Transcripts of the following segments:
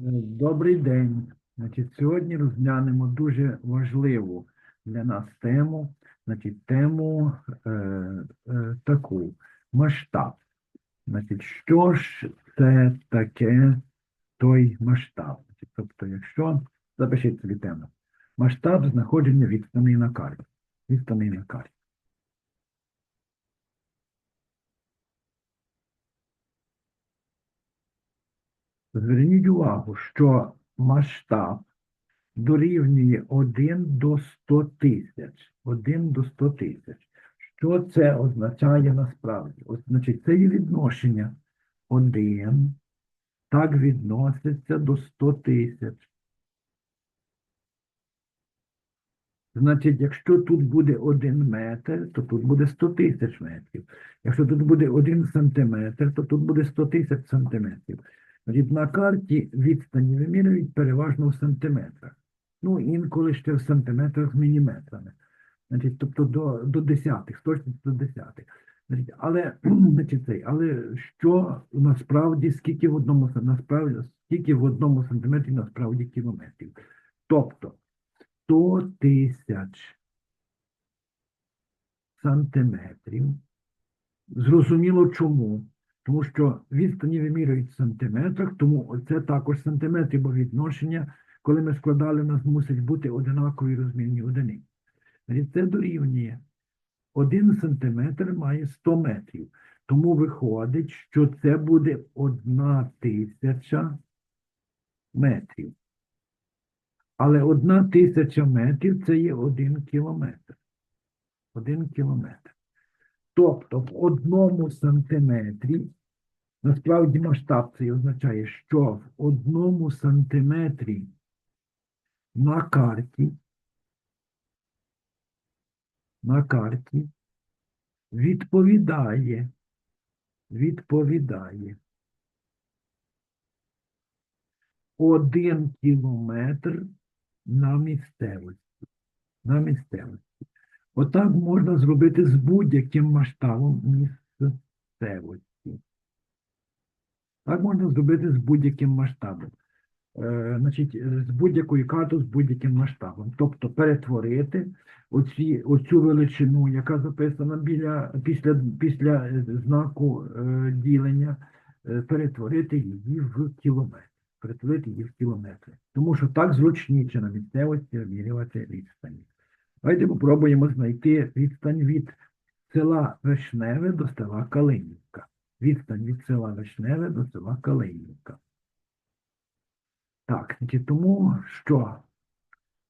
Добрий день. Значить, сьогодні розглянемо дуже важливу для нас тему, значить, тему е, е, таку масштаб. Значить, що ж це таке той масштаб? Значить, тобто, якщо запишіть собі тему. Масштаб знаходження відстані на карті. Відстані на карті. Зверніть увагу, що масштаб дорівнює 1 до 100 тисяч. 1 до 100 тисяч. Що це означає насправді? От, значить, це є відношення 1 так відноситься до 100 тисяч. Значить, якщо тут буде 1 метр, то тут буде 100 тисяч метрів. Якщо тут буде 1 сантиметр, то тут буде 100 тисяч сантиметрів. Значить, на карті відстані вимірюють переважно в сантиметрах. Ну, інколи ще в сантиметрах міліметрами. Значить, тобто до, до десятих, з до десятих. Значить, але, значить, цей, але що насправді, скільки в одному насправді, скільки в одному сантиметрі насправді кілометрів? Тобто 100 тисяч сантиметрів. Зрозуміло чому. Тому що відстані вимірюють в сантиметрах, тому це також сантиметри, бо відношення, коли ми складали, нас мусить бути одинакові розмірні одиниці. Це дорівнює. Один сантиметр має 100 метрів. Тому виходить, що це буде одна тисяча метрів. Але одна тисяча метрів це є один кілометр. Один кілометр. Тобто в одному сантиметрі, насправді масштаб це означає, що в одному сантиметрі на карті, на карті відповідає, відповідає один кілометр на місцевості. На місцевості. Отак можна зробити з будь-яким масштабом місцевості. Так можна зробити з будь-яким масштабом. Е, значить, з будь-якою картою, з будь-яким масштабом. Тобто перетворити оці, оцю величину, яка записана біля, після, після знаку е, ділення, е, перетворити її в кілометр. Перетворити її в кілометри. Тому що так зручніше на місцевості вимірювати відстані. Давайте попробуємо знайти відстань від села Вишневе до села Калинівка. Відстань від села Вишневе до села Калинівка. Так, значить, тому що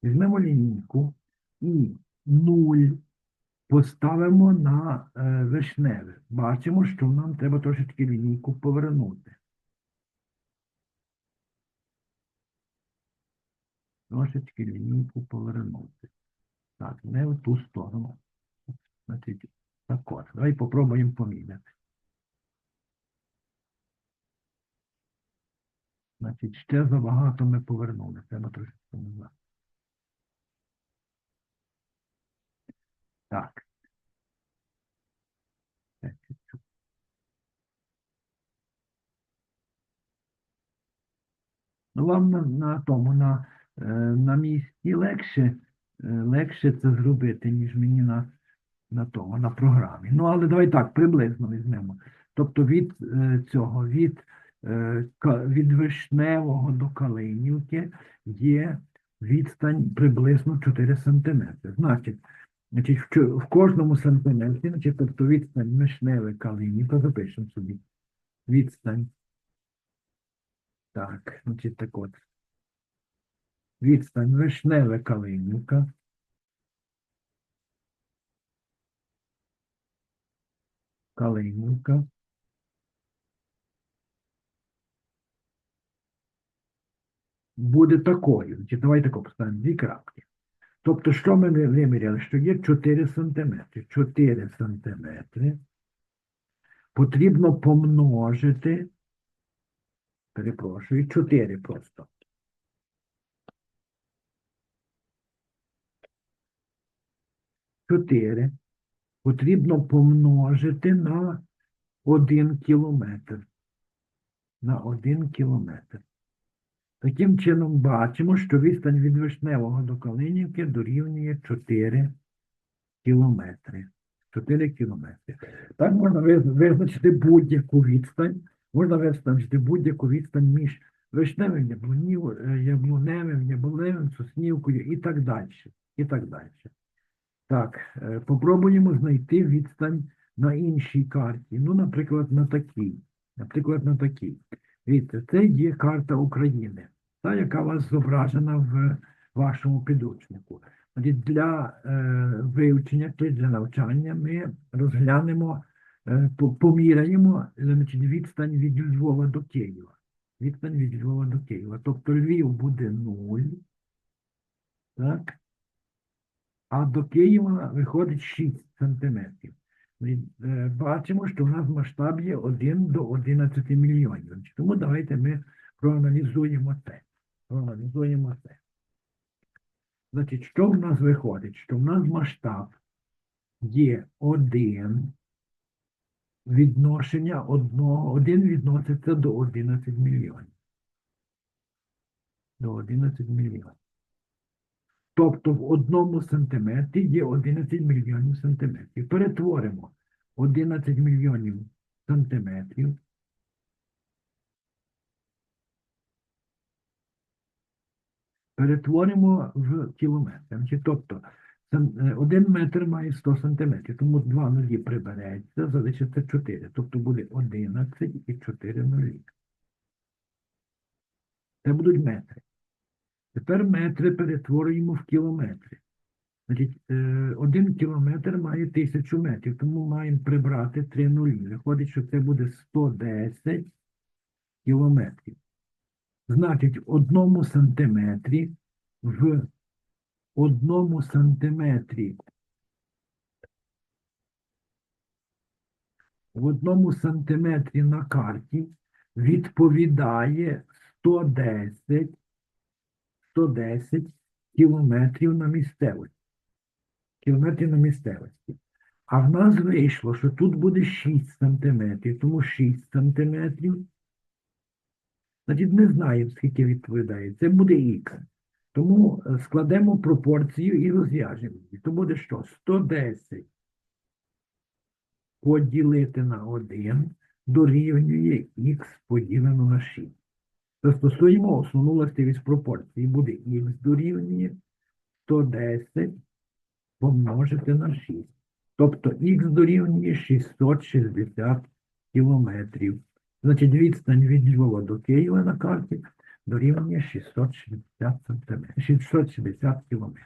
візьмемо лінійку і 0 поставимо на е, вишневе. Бачимо, що нам треба трошечки лінійку повернути. Трошечки лінійку повернути. Так, не в ту сторону. Значить, так от. Давай попробуємо поміняти. Значить, ще забагато ми повернули. Треба трошки назад. Так. Ну, вам на, на тому, на, е, на місці легше, е, легше це зробити, ніж мені на, на тому, на програмі. Ну, але давай так, приблизно візьмемо. Тобто від е, цього, від, від Вишневого до Калинівки є відстань приблизно 4 сантиметри. Значить, значить в кожному сантиметрі, значить, тобто відстань Вишневе Калинівка, запишемо собі. Відстань. Так, значить так от. Відстань Вишневе Калинівка. Калинівка. Буде такою. Давайте поставимо дві крапки. Тобто, що ми ви- виміряли? Що є 4 сантиметри. 4 сантиметри потрібно помножити, перепрошую, 4 просто. Чотири потрібно помножити на один кілометр. На один кілометр. Таким чином бачимо, що відстань від Вишневого до Калинівки дорівнює 4 кілометри. 4 кілометри. Так можна визначити будь-яку відстань. Можна визначити будь-яку відстань між вишневим е, яблуневим, яблуневим, соснівкою і так далі. І так далі. Так, е, попробуємо знайти відстань на іншій карті. Ну, наприклад, на такій. Наприклад, на такій. Дивіться, це є карта України, та, яка у вас зображена в вашому підручнику. Для е, вивчення чи для навчання ми розглянемо, е, поміряємо значить, відстань від Львова до Києва. Відстань від Львова до Києва. Тобто Львів буде 0, так? а до Києва виходить 6 сантиметрів. Е, Бачимо, що в нас масштаб є 1 до 11 мільйонів. Тому давайте ми проаналізуємо це. Проаналізуємо це. Значить, що в нас виходить? Що в нас масштаб є 1 відношення одного, 1 відноситься до 11 мільйонів. До 11 мільйонів. Тобто в одному сантиметрі є 11 мільйонів сантиметрів. Перетворимо 11 мільйонів сантиметрів перетворимо в кілометр. Тобто е, один метр має 100 сантиметрів, тому два нулі прибереться, залишиться 4. Тобто буде 11 і 4 нулі. Це будуть метри. Тепер метри перетворюємо в кілометри. Значить, е, один кілометр має тисячу метрів, тому маємо прибрати три нулі. Виходить, що це буде 110 кілометрів. Значить, в одному сантиметрі в одному сантиметрі в одному сантиметрі на карті відповідає 110 110 кілометрів на місцевості. Кілометрів на місцевості. А в нас вийшло, що тут буде 6 сантиметрів, тому 6 сантиметрів. Значить, не знаємо, скільки відповідає. Це буде х. Тому е, складемо пропорцію і розв'яжемо її. То буде що? 110 поділити на 1 дорівнює х поділено на 6. Застосуємо основну властивість пропорції. Буде х дорівнює 110 помножити на 6. Тобто х дорівнює 660 кілометрів. Значить, відстань від Львова до Києва на карті дорівнює 660 сантиметрів, 660 кілометрів.